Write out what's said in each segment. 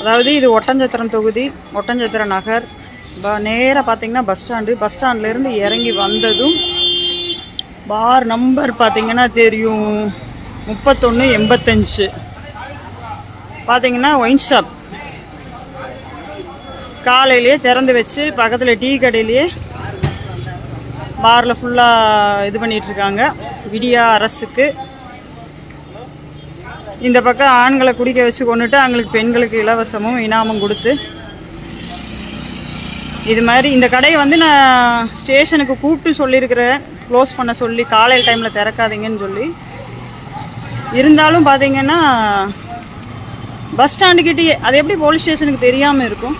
அதாவது இது ஒட்டஞ்சத்திரம் தொகுதி ஒட்டஞ்சத்திரம் நகர். நேராக பார்த்தீங்கன்னா பஸ் ஸ்டாண்டு பஸ் ஸ்டாண்ட்லேருந்து இறங்கி வந்ததும் பார் நம்பர் பார்த்தீங்கன்னா தெரியும். முப்பத்தொன்று எண்பத்தஞ்சு. பார்த்தீங்கன்னா ஒயின் ஷாப் காலையிலேயே திறந்து வச்சு பக்கத்தில் டீ கடையிலேயே பாரில் ஃபுல்லாக இது பண்ணிட்டு இருக்காங்க. விடியா அரசுக்கு. இந்த பக்கம் ஆண்களை குடிக்க வச்சு கொண்டுட்டு அவங்களுக்கு பெண்களுக்கு இலவசமும் இனாமும் கொடுத்து. இது மாதிரி இந்த கடையை வந்து நான் ஸ்டேஷனுக்கு கூப்பிட்டு சொல்லியிருக்கிறேன் க்ளோஸ் பண்ண சொல்லி காலையில் டைமில் திறக்காதீங்கன்னு சொல்லி. இருந்தாலும் பார்த்தீங்கன்னா பஸ் ஸ்டாண்டுக்கிட்டே அது எப்படி போலீஸ் ஸ்டேஷனுக்கு தெரியாமல் இருக்கும்?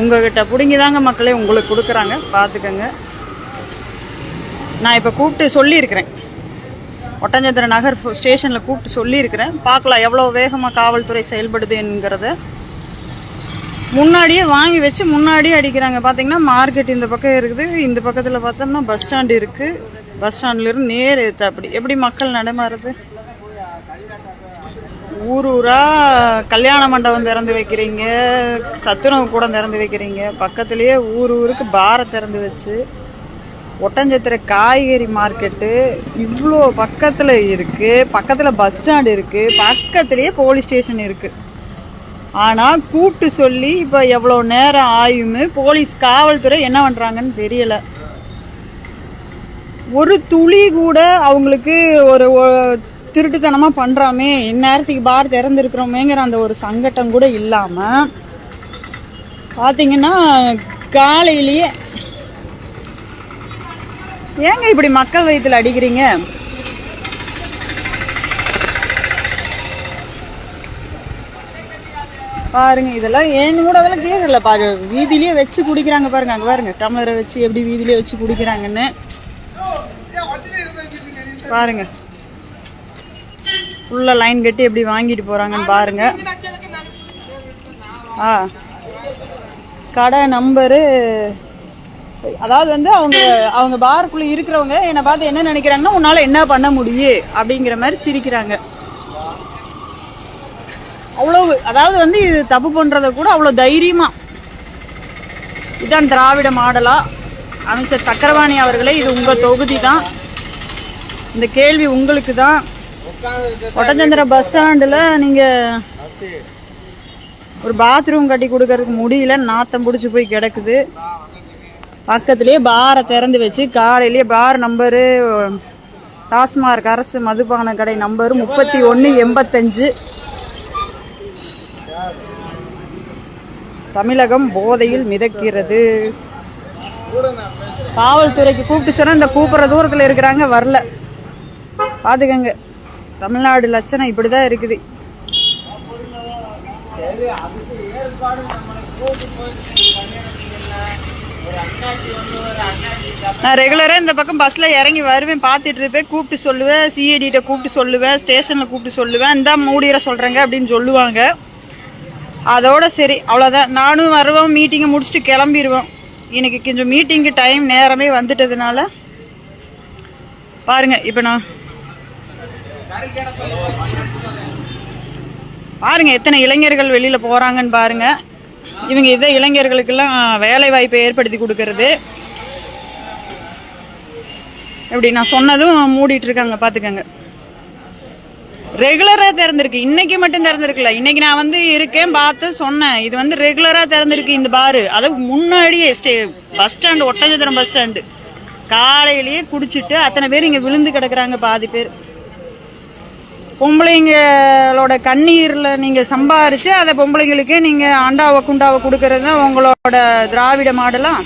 உங்ககிட்ட பிடுங்கி தாங்க மக்களே உங்களுக்கு கொடுக்குறாங்க. பார்த்துக்கங்க. நான் இப்போ கூப்பிட்டு சொல்லியிருக்கிறேன். ஒட்டஞ்சந்திர நகர் ஸ்டேஷனில் கூப்பிட்டு சொல்லியிருக்கிறேன். பார்க்கலாம் எவ்வளோ வேகமாக காவல்துறை செயல்படுதுங்கிறத முன்னாடியே வாங்கி வச்சு முன்னாடியே அடிக்கிறாங்க. பார்த்தீங்கன்னா மார்க்கெட் இந்த பக்கம் இருக்குது. இந்த பக்கத்தில் பார்த்தோம்னா பஸ் ஸ்டாண்டு இருக்குது பஸ் ஸ்டாண்ட்லேருந்து நேர் எடுத்து அப்படி எப்படி மக்கள் நடமாறுது ஊர் ஊராக கல்யாண மண்டபம் திறந்து வைக்கிறீங்க. சத்துணவு கூட திறந்து வைக்கிறீங்க. பக்கத்துலேயே ஊர் ஊருக்கு பாரை திறந்து வச்சு ஒட்டஞ்சத்திர காய்கறி மார்க்கெட்டு இவ்வளோ பக்கத்தில் இருக்குது பக்கத்தில் பஸ் ஸ்டாண்ட் இருக்குது பக்கத்துலேயே போலீஸ் ஸ்டேஷன் இருக்குது ஆனால் கூப்பிட்டு சொல்லி இப்போ எவ்வளோ நேரம் ஆயுமே போலீஸ் காவல்துறை என்ன பண்ணுறாங்கன்னு தெரியலை. ஒரு துளி கூட அவங்களுக்கு ஒரு திருட்டுத்தனமாக பண்ணுறாமே இந்நேரத்துக்கு பார் திறந்துருக்குறோமேங்கிற அந்த ஒரு சங்கட்டம் கூட இல்லாமல் பார்த்தீங்கன்னா காலையிலேயே ஏங்க இப்படி மக்கள் வயிற்றுல அடிக்கிறீங்க? பாருங்க இதெல்லாம் ஏன்னு கூட அதெல்லாம் கேட்கல பாரு வீதியிலேயே வச்சு குடிக்கிறாங்க பாருங்க அங்க பாருங்க டம்ளரை வச்சு எப்படி வீதியிலேயே வச்சு குடிக்கிறாங்கன்னு. பாருங்க. ஃபுல்லா லைன் கட்டி எப்படி வாங்கிட்டு போறாங்கன்னு பாருங்க. ஆ. கடை நம்பரு அதாவது வந்து அவங்க அவங்க பாருக்குள்ள இருக்கிறவங்க என்னை பார்த்து என்ன நினைக்கிறாங்கன்னா உன்னால என்ன பண்ண முடியும் அப்படிங்கிற மாதிரி சிரிக்கிறாங்க. அவ்வளவு அதாவது வந்து இது தப்பு பண்றத கூட அவ்வளவு தைரியமா. இதான் திராவிட மாடலா அமைச்சர் சக்கரவாணி அவர்களே இது உங்க தொகுதி தான் இந்த கேள்வி உங்களுக்கு தான் ஒட்டச்சந்திர பஸ் ஸ்டாண்டில் நீங்கள் ஒரு பாத்ரூம் கட்டி கொடுக்கறதுக்கு முடியல நாத்தம் பிடிச்சி போய் கிடக்குது. பக்கத்துலேயே பாரை திறந்து வச்சு காலையிலேயே பார் நம்பரு டாஸ்மார்க் அரசு மதுபான கடை நம்பரு முப்பத்தி ஒன்று எண்பத்தஞ்சு. தமிழகம் போதையில் மிதக்கிறது. காவல்துறைக்கு கூப்பிட்டு சொன்னா இந்த கூப்பிடுற தூரத்தில் இருக்கிறாங்க வரல. பாத்துக்கங்க. தமிழ்நாடு லட்சணம் இப்படிதான் இருக்குது. நான் ரெகுலராக இந்த பக்கம் பஸ்ஸில் இறங்கி வருவேன். பார்த்துட்டு இருப்பேன். கூப்பிட்டு சொல்லுவேன். சிஏடிகிட்ட கூப்பிட்டு சொல்லுவேன். ஸ்டேஷனில் கூப்பிட்டு சொல்லுவேன். இந்தா மூடிற சொல்கிறேங்க அப்படின்னு சொல்லுவாங்க. அதோட சரி அவ்வளோதான் நானும் வருவோம். மீட்டிங்கை முடிச்சுட்டு கிளம்பிடுவோம் இன்னைக்கு கொஞ்சம் மீட்டிங்கு டைம் நேரமே வந்துட்டதுனால பாருங்க இப்போ நான் பாருங்க எத்தனை இளைஞர்கள் வெளியில் போகிறாங்கன்னு பாருங்கள் இவங்க இதை இளைஞர்களுக்கெல்லாம் வேலை வாய்ப்பை ஏற்படுத்தி கொடுக்கறது. எப்படி நான் சொன்னதும் மூடிட்டு இருக்காங்க பாத்துக்கங்க. ரெகுலரா திறந்திருக்கு. இன்னைக்கு மட்டும் திறந்திருக்குல்ல இன்னைக்கு நான் வந்து இருக்கேன் பார்த்து சொன்னேன். இது வந்து ரெகுலரா திறந்திருக்கு இந்த பாரு. அது முன்னாடியே stay bus stand Oddanchatram bus stand காலையிலேயே குடிச்சிட்டு அத்தனை பேர் இங்க விழுந்து கிடக்குறாங்க பாதி பேர். பொம்பளைங்களோட கண்ணீர்ல நீங்க சம்பாரிச்சு அதை பொம்பளைங்களுக்கு நீங்க அண்டாவை குண்டாவை கொடுக்கறது தான் உங்களோட திராவிட மாடலாம்